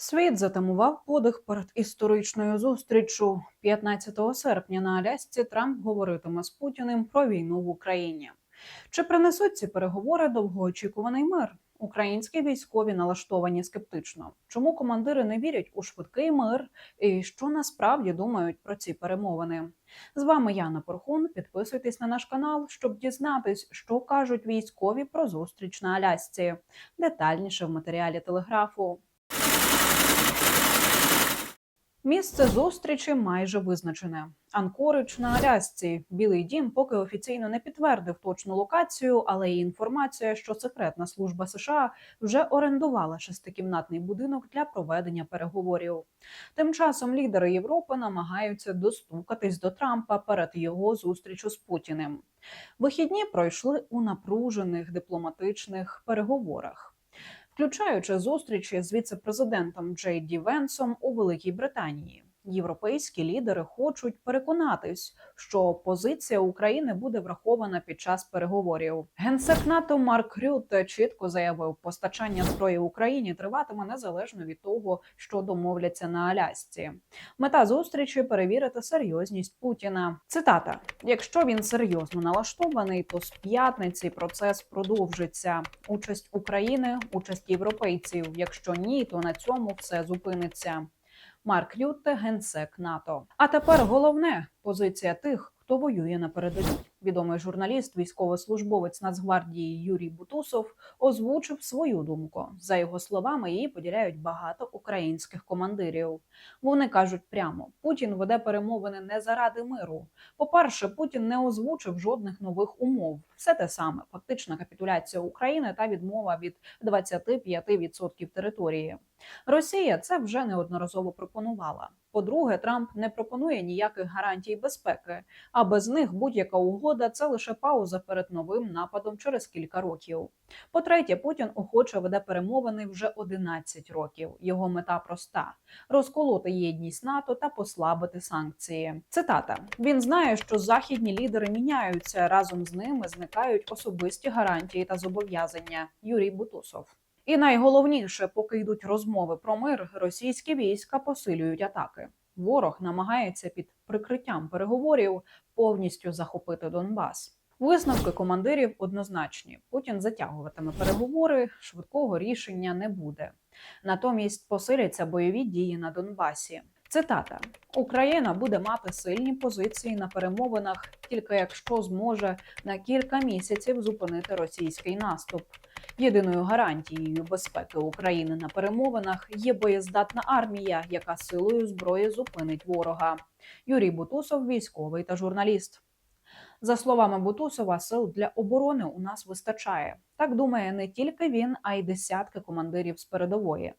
Світ затамував подих перед історичною зустріччю. 15 серпня на Алясці Трамп говоритиме з Путіним про війну в Україні. Чи принесуть ці переговори довгоочікуваний мир? Українські військові налаштовані скептично. Чому командири не вірять у швидкий мир і що насправді думають про ці перемовини? З вами Яна Порхун. Підписуйтесь на наш канал, щоб дізнатись, що кажуть військові про зустріч на Алясці. Детальніше в матеріалі телеграфу. Місце зустрічі майже визначене. Анкорич на Алясці. Білий дім поки офіційно не підтвердив точну локацію, але є інформація, що секретна служба США вже орендувала шестикімнатний будинок для проведення переговорів. Тим часом лідери Європи намагаються достукатись до Трампа перед його зустрічю з Путіним. Вихідні пройшли у напружених дипломатичних переговорах включаючи зустрічі з віце-президентом Джей Ді Венсом у Великій Британії. Європейські лідери хочуть переконатись, що позиція України буде врахована під час переговорів. Генсек НАТО Марк Рютте чітко заявив, постачання зброї Україні триватиме незалежно від того, що домовляться на Алясці. Мета зустрічі перевірити серйозність Путіна. Цитата: якщо він серйозно налаштований, то з п'ятниці процес продовжиться. Участь України, участь європейців. Якщо ні, то на цьому все зупиниться. Марк Рютте, генсек НАТО. А тепер головне позиція тих, хто воює на передовій. Відомий журналіст, військовослужбовець Нацгвардії Юрій Бутусов озвучив свою думку. За його словами, її поділяють багато українських командирів. Вони кажуть прямо: Путін веде перемовини не заради миру. По-перше, Путін не озвучив жодних нових умов. Все те саме: фактична капітуляція України та відмова від 25% території. Росія це вже неодноразово пропонувала. По-друге, Трамп не пропонує ніяких гарантій безпеки, а без них будь-яка угода це лише пауза перед новим нападом через кілька років. По-третє, Путін охоче веде перемовини вже 11 років. Його мета проста: розколоти єдність НАТО та послабити санкції. Цитата: він знає, що західні лідери міняються разом з ними зникають особисті гарантії та зобов'язання. Юрій Бутусов. І найголовніше, поки йдуть розмови про мир, російські війська посилюють атаки. Ворог намагається під прикриттям переговорів повністю захопити Донбас. Висновки командирів однозначні: Путін затягуватиме переговори, швидкого рішення не буде. Натомість посиляться бойові дії на Донбасі. Цитата: Україна буде мати сильні позиції на перемовинах, тільки якщо зможе на кілька місяців зупинити російський наступ. Єдиною гарантією безпеки України на перемовинах є боєздатна армія, яка силою зброї зупинить ворога. Юрій Бутусов, військовий та журналіст. За словами Бутусова, сил для оборони у нас вистачає. Так думає не тільки він, а й десятки командирів з передової.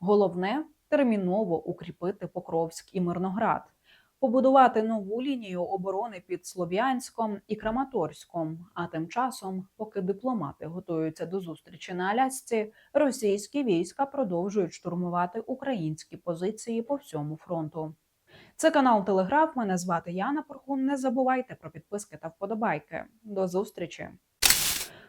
Головне терміново укріпити Покровськ і Мирноград, побудувати нову лінію оборони під Слов'янськом і Краматорськом. А тим часом, поки дипломати готуються до зустрічі на Алясці, російські війська продовжують штурмувати українські позиції по всьому фронту. Це канал Телеграф. Мене звати Яна Порхун. Не забувайте про підписки та вподобайки. До зустрічі.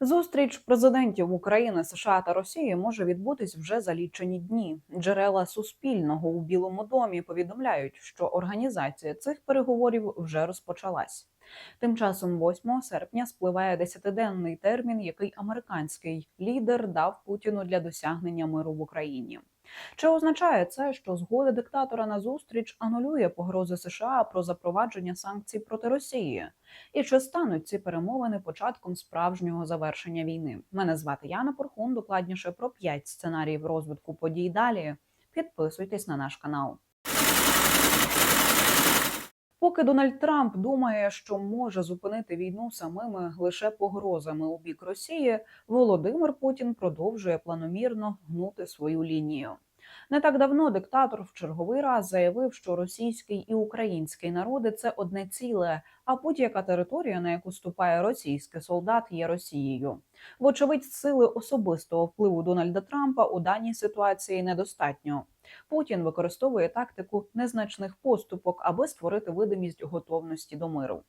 Зустріч президентів України, США та Росії може відбутись вже за лічені дні. Джерела Суспільного у Білому домі повідомляють, що організація цих переговорів вже розпочалась. Тим часом, 8 серпня, спливає десятиденний термін, який американський лідер дав Путіну для досягнення миру в Україні. Чи означає це, що згода диктатора на зустріч анулює погрози США про запровадження санкцій проти Росії? І чи стануть ці перемовини початком справжнього завершення війни? Мене звати Яна Порхун. Докладніше про п'ять сценаріїв розвитку подій. Далі підписуйтесь на наш канал. Поки Дональд Трамп думає, що може зупинити війну самими лише погрозами у бік Росії, Володимир Путін продовжує планомірно гнути свою лінію. Не так давно диктатор в черговий раз заявив, що російський і український народи це одне ціле, а будь-яка територія, на яку ступає російський солдат, є Росією. Вочевидь, сили особистого впливу Дональда Трампа у даній ситуації недостатньо. Путін використовує тактику незначних поступок, аби створити видимість готовності до миру.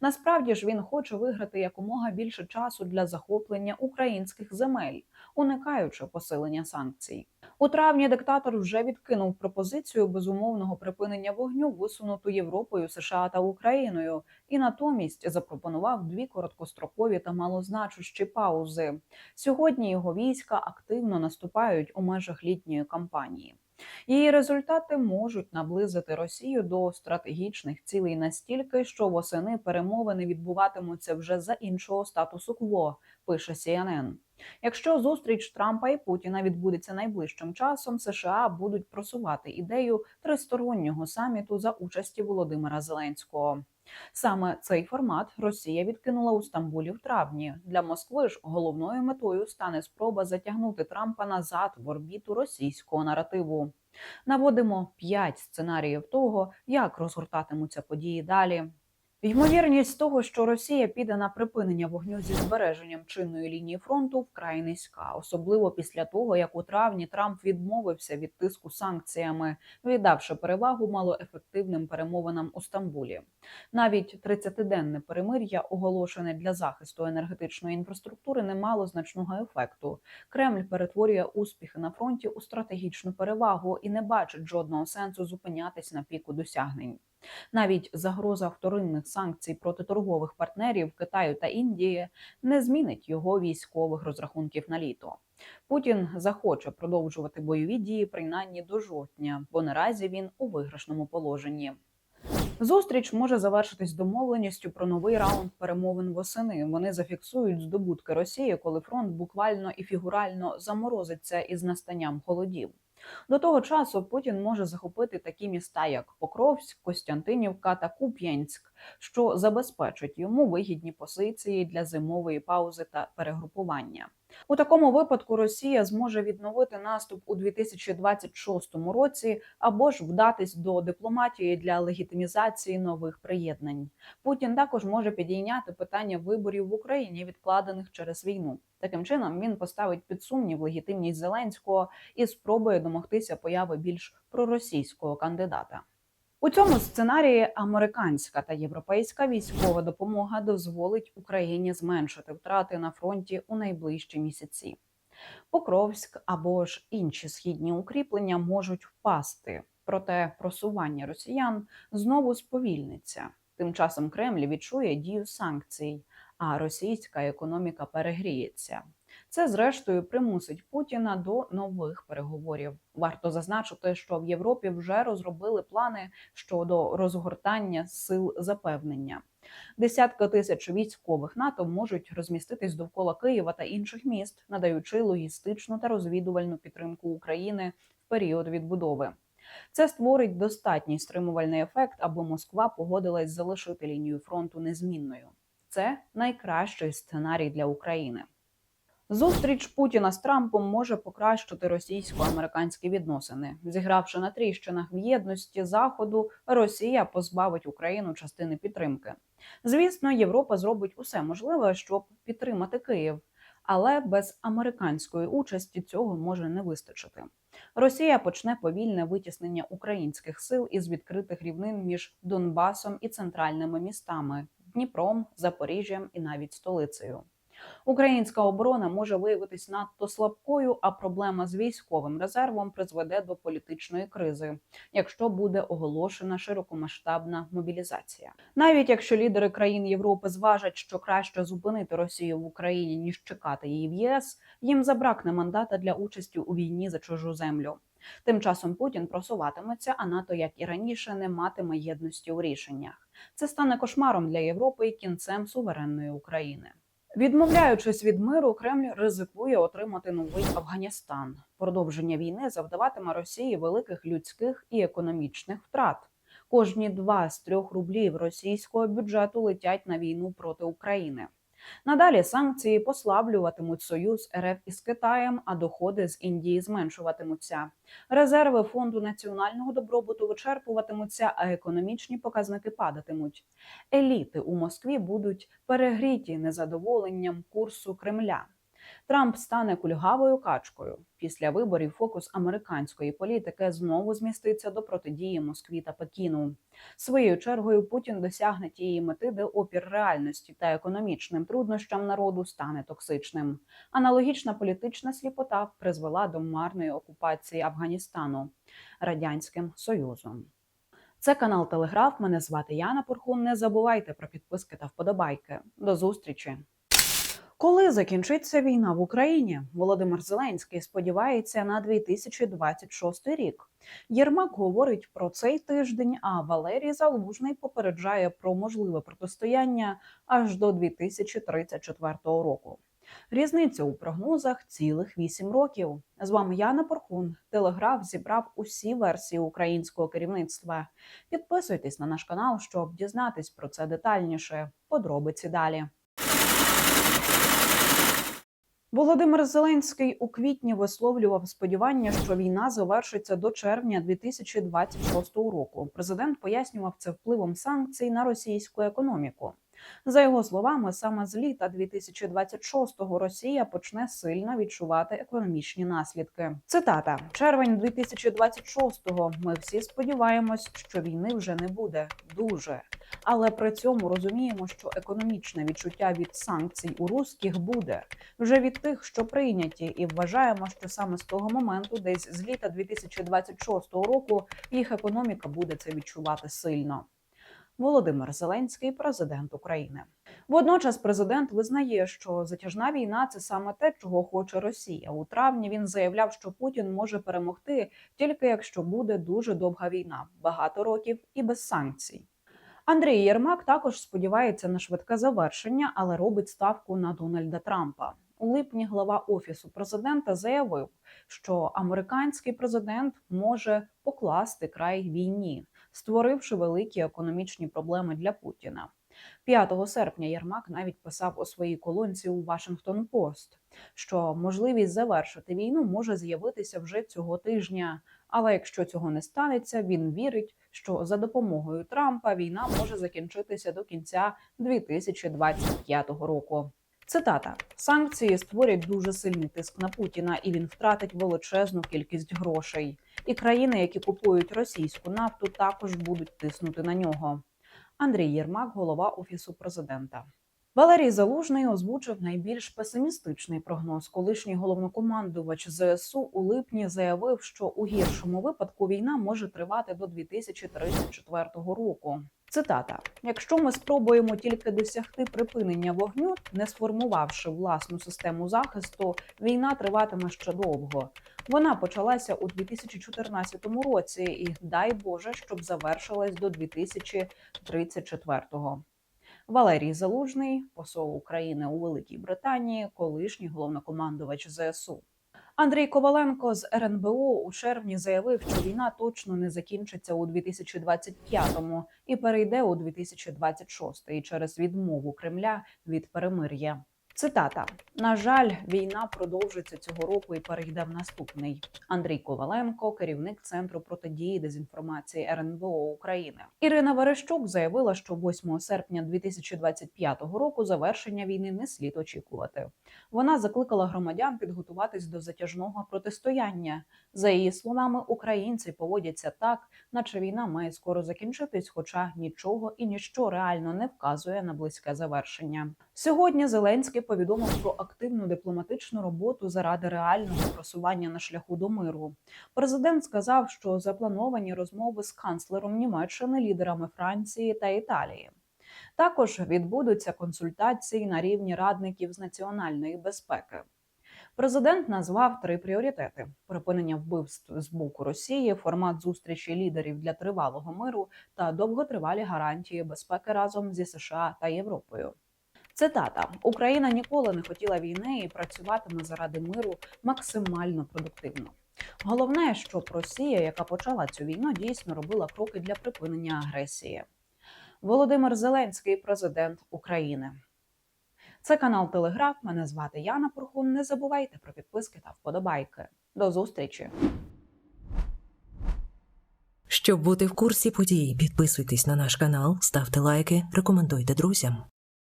Насправді ж він хоче виграти якомога більше часу для захоплення українських земель, уникаючи посилення санкцій. У травні диктатор вже відкинув пропозицію безумовного припинення вогню, висунуту Європою, США та Україною, і натомість запропонував дві короткострокові та малозначущі паузи. Сьогодні його війська активно наступають у межах літньої кампанії. Її результати можуть наблизити Росію до стратегічних цілей настільки, що восени перемовини відбуватимуться вже за іншого статусу кво, пише CNN. Якщо зустріч Трампа і Путіна відбудеться найближчим часом, США будуть просувати ідею тристороннього саміту за участі Володимира Зеленського. Саме цей формат Росія відкинула у Стамбулі в травні. Для Москви ж головною метою стане спроба затягнути Трампа назад в орбіту російського наративу. Наводимо п'ять сценаріїв того, як розгортатимуться події далі. Ймовірність того, що Росія піде на припинення вогню зі збереженням чинної лінії фронту, вкрай низька, особливо після того, як у травні Трамп відмовився від тиску санкціями, віддавши перевагу малоефективним перемовинам у Стамбулі. Навіть 30-денне перемир'я, оголошене для захисту енергетичної інфраструктури, не мало значного ефекту. Кремль перетворює успіхи на фронті у стратегічну перевагу і не бачить жодного сенсу зупинятись на піку досягнень. Навіть загроза вторинних санкцій проти торгових партнерів Китаю та Індії не змінить його військових розрахунків на літо. Путін захоче продовжувати бойові дії принаймні до жовтня, бо наразі він у виграшному положенні. Зустріч може завершитись домовленістю про новий раунд перемовин восени. Вони зафіксують здобутки Росії, коли фронт буквально і фігурально заморозиться із настанням холодів. До того часу Путін може захопити такі міста, як Покровськ, Костянтинівка та Куп'янськ, що забезпечить йому вигідні позиції для зимової паузи та перегрупування. У такому випадку Росія зможе відновити наступ у 2026 році або ж вдатись до дипломатії для легітимізації нових приєднань. Путін також може підійняти питання виборів в Україні, відкладених через війну. Таким чином він поставить під сумнів легітимність Зеленського і спробує домогтися появи більш проросійського кандидата. У цьому сценарії американська та європейська військова допомога дозволить Україні зменшити втрати на фронті у найближчі місяці. Покровськ або ж інші східні укріплення можуть впасти, проте просування росіян знову сповільниться. Тим часом Кремль відчує дію санкцій, а російська економіка перегріється. Це, зрештою, примусить Путіна до нових переговорів. Варто зазначити, що в Європі вже розробили плани щодо розгортання сил запевнення. Десятки тисяч військових НАТО можуть розміститись довкола Києва та інших міст, надаючи логістичну та розвідувальну підтримку України в період відбудови. Це створить достатній стримувальний ефект, аби Москва погодилась залишити лінію фронту незмінною. Це найкращий сценарій для України. Зустріч Путіна з Трампом може покращити російсько-американські відносини. Зігравши на тріщинах в єдності заходу, Росія позбавить Україну частини підтримки. Звісно, Європа зробить усе можливе, щоб підтримати Київ, але без американської участі цього може не вистачити. Росія почне повільне витіснення українських сил із відкритих рівнин між Донбасом і центральними містами Дніпром, Запоріжжям і навіть столицею. Українська оборона може виявитись надто слабкою, а проблема з військовим резервом призведе до політичної кризи, якщо буде оголошена широкомасштабна мобілізація. Навіть якщо лідери країн Європи зважать, що краще зупинити Росію в Україні ніж чекати її в ЄС, їм забракне мандата для участі у війні за чужу землю. Тим часом Путін просуватиметься, а НАТО, як і раніше, не матиме єдності у рішеннях. Це стане кошмаром для Європи і кінцем суверенної України. Відмовляючись від миру, Кремль ризикує отримати новий Афганістан. Продовження війни завдаватиме Росії великих людських і економічних втрат. Кожні два з трьох рублів російського бюджету летять на війну проти України. Надалі санкції послаблюватимуть союз РФ із Китаєм, а доходи з Індії зменшуватимуться. Резерви фонду національного добробуту вичерпуватимуться, а економічні показники падатимуть. Еліти у Москві будуть перегріті незадоволенням курсу Кремля. Трамп стане кульгавою качкою. Після виборів фокус американської політики знову зміститься до протидії Москві та Пекіну. Своєю чергою Путін досягне тієї мети, де опір реальності та економічним труднощам народу стане токсичним. Аналогічна політична сліпота призвела до марної окупації Афганістану радянським союзом. Це канал Телеграф. Мене звати Яна Пурхун. Не забувайте про підписки та вподобайки. До зустрічі. Коли закінчиться війна в Україні, Володимир Зеленський сподівається на 2026 рік. Єрмак говорить про цей тиждень, а Валерій Залужний попереджає про можливе протистояння аж до 2034 року. Різниця у прогнозах цілих 8 років. З вами Яна Порхун. Телеграф зібрав усі версії українського керівництва. Підписуйтесь на наш канал, щоб дізнатись про це детальніше. Подробиці далі. Володимир Зеленський у квітні висловлював сподівання, що війна завершиться до червня 2026 року. Президент пояснював це впливом санкцій на російську економіку. За його словами, саме з літа 2026-го Росія почне сильно відчувати економічні наслідки. Цитата: червень 2026-го Ми всі сподіваємось, що війни вже не буде. Дуже, але при цьому розуміємо, що економічне відчуття від санкцій у русських буде. Вже від тих, що прийняті, і вважаємо, що саме з того моменту, десь з літа 2026 року, їх економіка буде це відчувати сильно. Володимир Зеленський, президент України. Водночас президент визнає, що затяжна війна це саме те, чого хоче Росія. У травні він заявляв, що Путін може перемогти тільки якщо буде дуже довга війна, багато років і без санкцій. Андрій Єрмак також сподівається на швидке завершення, але робить ставку на Дональда Трампа. У липні глава офісу президента заявив, що американський президент може покласти край війні, створивши великі економічні проблеми для Путіна. 5 серпня Єрмак навіть писав у своїй колонці у Вашингтон Пост, що можливість завершити війну може з'явитися вже цього тижня. Але якщо цього не станеться, він вірить, що за допомогою Трампа війна може закінчитися до кінця 2025 року. Цитата: санкції створять дуже сильний тиск на Путіна, і він втратить величезну кількість грошей. І країни, які купують російську нафту, також будуть тиснути на нього. Андрій Єрмак, голова офісу президента. Валерій Залужний озвучив найбільш песимістичний прогноз. Колишній головнокомандувач ЗСУ у липні заявив, що у гіршому випадку війна може тривати до 2034 року. Цитата: якщо ми спробуємо тільки досягти припинення вогню, не сформувавши власну систему захисту, війна триватиме ще довго. Вона почалася у 2014 році, і дай Боже, щоб завершилась до 2034-го. Валерій Залужний, посол України у Великій Британії, колишній головнокомандувач ЗСУ. Андрій Коваленко з РНБО у червні заявив, що війна точно не закінчиться у 2025-му і перейде у 2026-й через відмову Кремля від перемир'я. Цитата: на жаль, війна продовжиться цього року і перейде в наступний. Андрій Коваленко, керівник центру протидії дезінформації РНБО України. Ірина Верещук заявила, що 8 серпня 2025 року завершення війни не слід очікувати. Вона закликала громадян підготуватись до затяжного протистояння. За її словами, українці поводяться так, наче війна має скоро закінчитись, хоча нічого і ніщо реально не вказує на близьке завершення. Сьогодні Зеленський повідомив про активну дипломатичну роботу заради реального просування на шляху до миру. Президент сказав, що заплановані розмови з канцлером Німеччини, лідерами Франції та Італії. Також відбудуться консультації на рівні радників з національної безпеки. Президент назвав три пріоритети: припинення вбивств з боку Росії, формат зустрічі лідерів для тривалого миру та довготривалі гарантії безпеки разом зі США та Європою. Цитата: Україна ніколи не хотіла війни і працюватиме заради миру максимально продуктивно. Головне, щоб Росія, яка почала цю війну, дійсно робила кроки для припинення агресії. Володимир Зеленський, президент України. Це канал Телеграф. Мене звати Яна Порхун. Не забувайте про підписки та вподобайки. До зустрічі. Щоб бути в курсі подій, підписуйтесь на наш канал, ставте лайки, рекомендуйте друзям.